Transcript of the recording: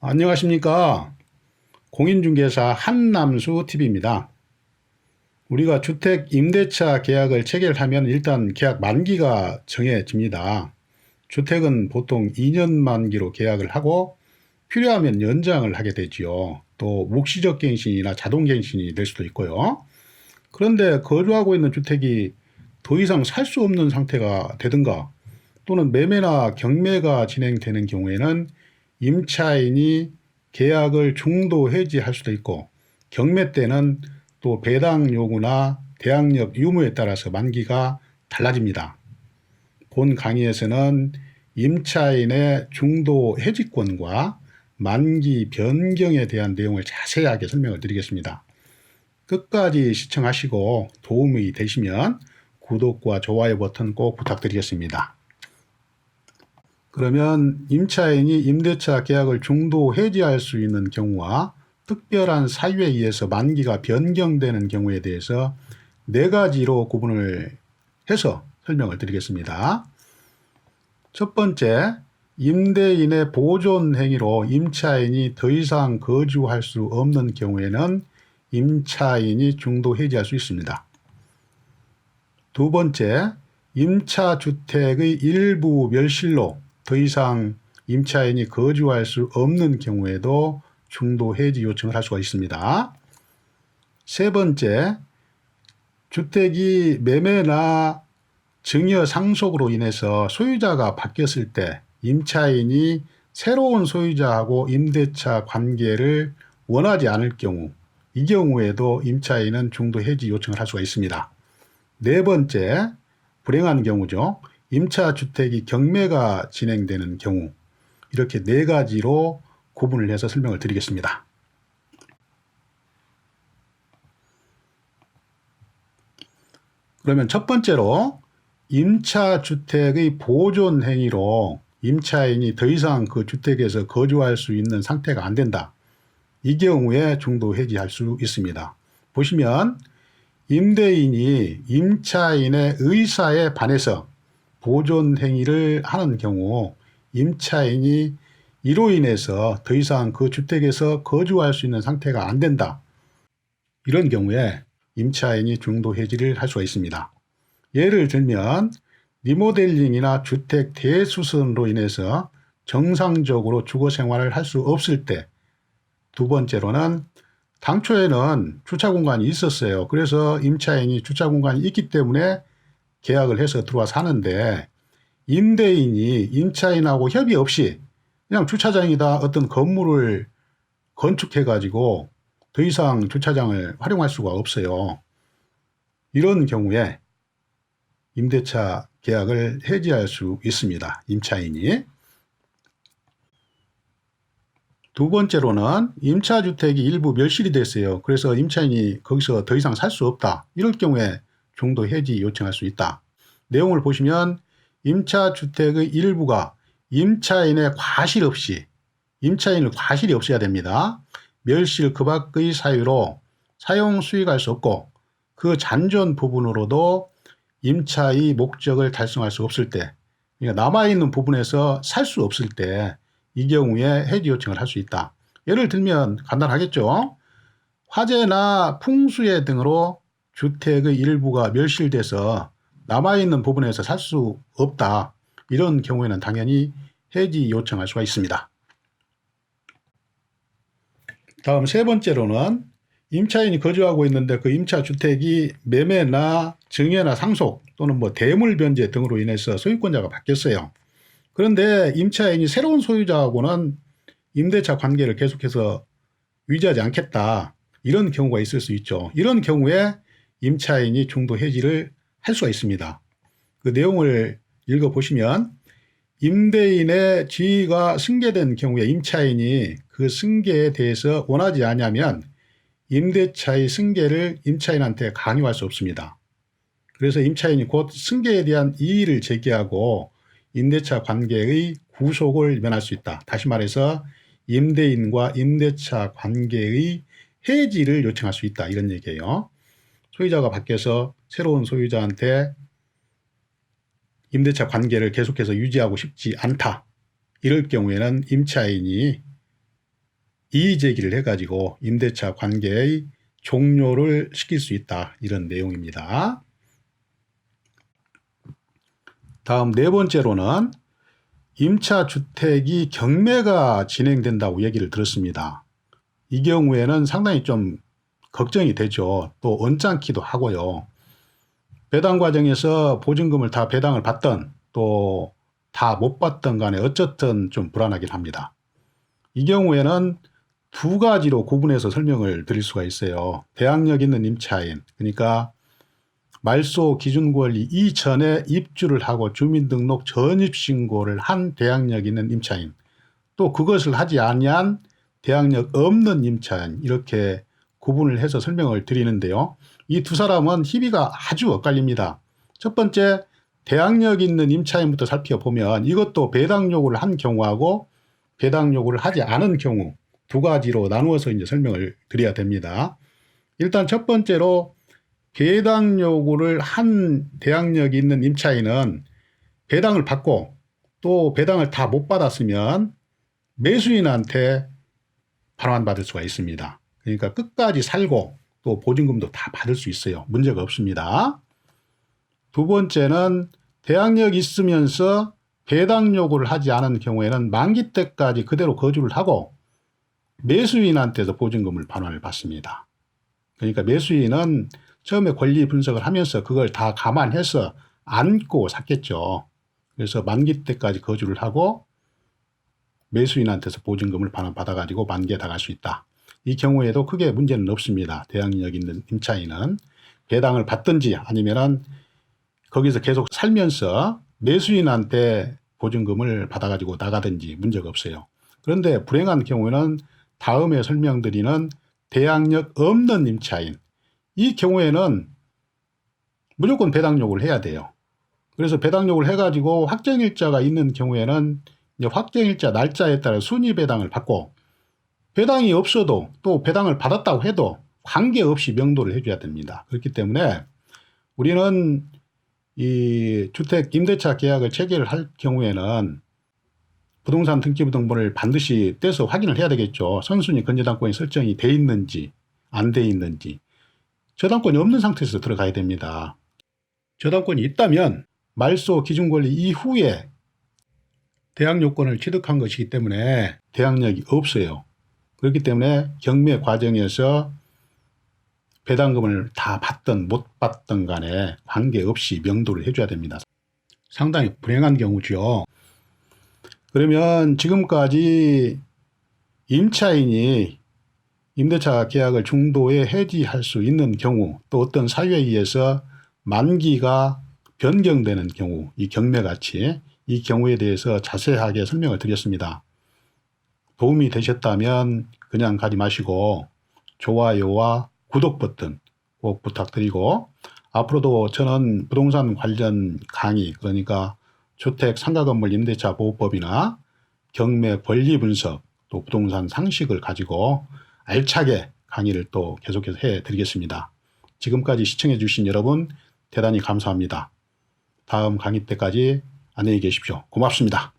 안녕하십니까. 공인중개사 한남수 TV입니다. 우리가 주택 임대차 계약을 체결하면 일단 계약 만기가 정해집니다. 주택은 보통 2년 만기로 계약을 하고 필요하면 연장을 하게 되지요. 또 묵시적 갱신이나 자동 갱신이 될 수도 있고요. 그런데 거주하고 있는 주택이 더 이상 살 수 없는 상태가 되든가 또는 매매나 경매가 진행되는 경우에는 임차인이 계약을 중도 해지할 수도 있고 경매 때는 또 배당 요구나 대항력 유무에 따라서 만기가 달라집니다. 본 강의에서는 임차인의 중도 해지권과 만기 변경에 대한 내용을 자세하게 설명을 드리겠습니다. 끝까지 시청하시고 도움이 되시면 구독과 좋아요 버튼 꼭 부탁드리겠습니다. 그러면 임차인이 임대차 계약을 중도 해지할 수 있는 경우와 특별한 사유에 의해서 만기가 변경되는 경우에 대해서 네 가지로 구분을 해서 설명을 드리겠습니다. 첫 번째, 임대인의 보존 행위로 임차인이 더 이상 거주할 수 없는 경우에는 임차인이 중도 해지할 수 있습니다. 두 번째, 임차 주택의 일부 멸실로 더 이상 임차인이 거주할 수 없는 경우에도 중도 해지 요청을 할 수가 있습니다. 세 번째, 주택이 매매나 증여 상속으로 인해서 소유자가 바뀌었을 때 임차인이 새로운 소유자하고 임대차 관계를 원하지 않을 경우 이 경우에도 임차인은 중도 해지 요청을 할 수가 있습니다. 네 번째, 불행한 경우죠. 임차 주택이 경매가 진행되는 경우 이렇게 네 가지로 구분을 해서 설명을 드리겠습니다. 그러면 첫 번째로 임차 주택의 보존 행위로 임차인이 더 이상 그 주택에서 거주할 수 있는 상태가 안 된다. 이 경우에 중도 해지할 수 있습니다. 보시면 임대인이 임차인의 의사에 반해서 보존 행위를 하는 경우 임차인이 이로 인해서 더 이상 그 주택에서 거주할 수 있는 상태가 안 된다. 이런 경우에 임차인이 중도 해지를 할 수가 있습니다. 예를 들면 리모델링이나 주택 대수선으로 인해서 정상적으로 주거 생활을 할 수 없을 때, 두 번째로는 당초에는 주차 공간이 있었어요. 그래서 임차인이 주차 공간이 있기 때문에 계약을 해서 들어와 사는데 임대인이 임차인하고 협의 없이 그냥 주차장이다 어떤 건물을 건축해 가지고 더 이상 주차장을 활용할 수가 없어요. 이런 경우에 임대차 계약을 해지할 수 있습니다. 임차인이. 두 번째로는 임차주택이 일부 멸실이 됐어요. 그래서 임차인이 거기서 더 이상 살 수 없다. 이럴 경우에 중도 해지 요청할 수 있다. 내용을 보시면 임차주택의 일부가 임차인의 과실 없이 임차인의 과실이 없어야 됩니다. 멸실 그 밖의 사유로 사용 수익할 수 없고 그 잔존 부분으로도 임차의 목적을 달성할 수 없을 때 그러니까 남아있는 부분에서 살 수 없을 때 이 경우에 해지 요청을 할 수 있다. 예를 들면 간단하겠죠. 화재나 풍수해 등으로 주택의 일부가 멸실돼서 남아있는 부분에서 살 수 없다. 이런 경우에는 당연히 해지 요청할 수가 있습니다. 다음 세 번째로는 임차인이 거주하고 있는데 그 임차 주택이 매매나 증여나 상속 또는 뭐 대물 변제 등으로 인해서 소유권자가 바뀌었어요. 그런데 임차인이 새로운 소유자하고는 임대차 관계를 계속해서 유지하지 않겠다. 이런 경우가 있을 수 있죠. 이런 경우에 임차인이 중도 해지를 할 수가 있습니다. 그 내용을 읽어보시면 임대인의 지위가 승계된 경우에 임차인이 그 승계에 대해서 원하지 않으면 임대차의 승계를 임차인한테 강요할 수 없습니다. 그래서 임차인이 곧 승계에 대한 이의를 제기하고 임대차 관계의 구속을 면할 수 있다. 다시 말해서 임대인과 임대차 관계의 해지를 요청할 수 있다. 이런 얘기예요. 소유자가 바뀌어서 새로운 소유자한테 임대차 관계를 계속해서 유지하고 싶지 않다. 이럴 경우에는 임차인이 이의 제기를 해가지고 임대차 관계의 종료를 시킬 수 있다. 이런 내용입니다. 다음 네 번째로는 임차 주택이 경매가 진행된다고 얘기를 들었습니다. 이 경우에는 상당히 좀 걱정이 되죠. 또 언짢기도 하고요. 배당 과정에서 보증금을 다 배당을 받던 또 다 못 받던 간에 어쨌든 좀 불안하긴 합니다. 이 경우에는 두 가지로 구분해서 설명을 드릴 수가 있어요. 대항력 있는 임차인, 그러니까 말소 기준 권리 이전에 입주를 하고 주민등록 전입 신고를 한 대항력 있는 임차인, 또 그것을 하지 아니한 대항력 없는 임차인 이렇게 구분을 해서 설명을 드리는데요. 이 두 사람은 희비가 아주 엇갈립니다. 첫 번째 대항력 있는 임차인부터 살펴보면 이것도 배당 요구를 한 경우하고 배당 요구를 하지 않은 경우 두 가지로 나누어서 이제 설명을 드려야 됩니다. 일단 첫 번째로 배당 요구를 한 대항력이 있는 임차인은 배당을 받고 또 배당을 다 못 받았으면 매수인한테 반환받을 수가 있습니다. 그러니까 끝까지 살고 또 보증금도 다 받을 수 있어요. 문제가 없습니다. 두 번째는 대항력 있으면서 배당 요구를 하지 않은 경우에는 만기 때까지 그대로 거주를 하고 매수인한테서 보증금을 반환을 받습니다. 그러니까 매수인은 처음에 권리 분석을 하면서 그걸 다 감안해서 안고 샀겠죠. 그래서 만기 때까지 거주를 하고 매수인한테서 보증금을 반환받아가지고 만기에 나갈 수 있다. 이 경우에도 크게 문제는 없습니다. 대항력 있는 임차인은 배당을 받든지 아니면은 거기서 계속 살면서 매수인한테 보증금을 받아가지고 나가든지 문제가 없어요. 그런데 불행한 경우에는 다음에 설명드리는 대항력 없는 임차인 이 경우에는 무조건 배당 요구를 해야 돼요. 그래서 배당 요구를 해가지고 확정일자가 있는 경우에는 확정일자 날짜에 따라 순위 배당을 받고 배당이 없어도 또 배당을 받았다고 해도 관계없이 명도를 해줘야 됩니다. 그렇기 때문에 우리는 이 주택 임대차 계약을 체결을 할 경우에는 부동산 등기부 등본을 반드시 떼서 확인을 해야 되겠죠. 선순위 건재당권이 설정이 돼 있는지 안 돼 있는지 저당권이 없는 상태에서 들어가야 됩니다. 저당권이 있다면 말소 기준권리 이후에 대항 요건을 취득한 것이기 때문에 대항력이 없어요. 그렇기 때문에 경매 과정에서 배당금을 다 받든 못 받든 간에 관계없이 명도를 해줘야 됩니다. 상당히 불행한 경우죠. 그러면 지금까지 임차인이 임대차 계약을 중도에 해지할 수 있는 경우 또 어떤 사유에 의해서 만기가 변경되는 경우 이 경매같이 이 경우에 대해서 자세하게 설명을 드렸습니다. 도움이 되셨다면 그냥 가지 마시고 좋아요와 구독 버튼 꼭 부탁드리고 앞으로도 저는 부동산 관련 강의 그러니까 주택 상가 건물 임대차 보호법이나 경매 권리 분석 또 부동산 상식을 가지고 알차게 강의를 또 계속해서 해 드리겠습니다. 지금까지 시청해 주신 여러분 대단히 감사합니다. 다음 강의 때까지 안녕히 계십시오. 고맙습니다.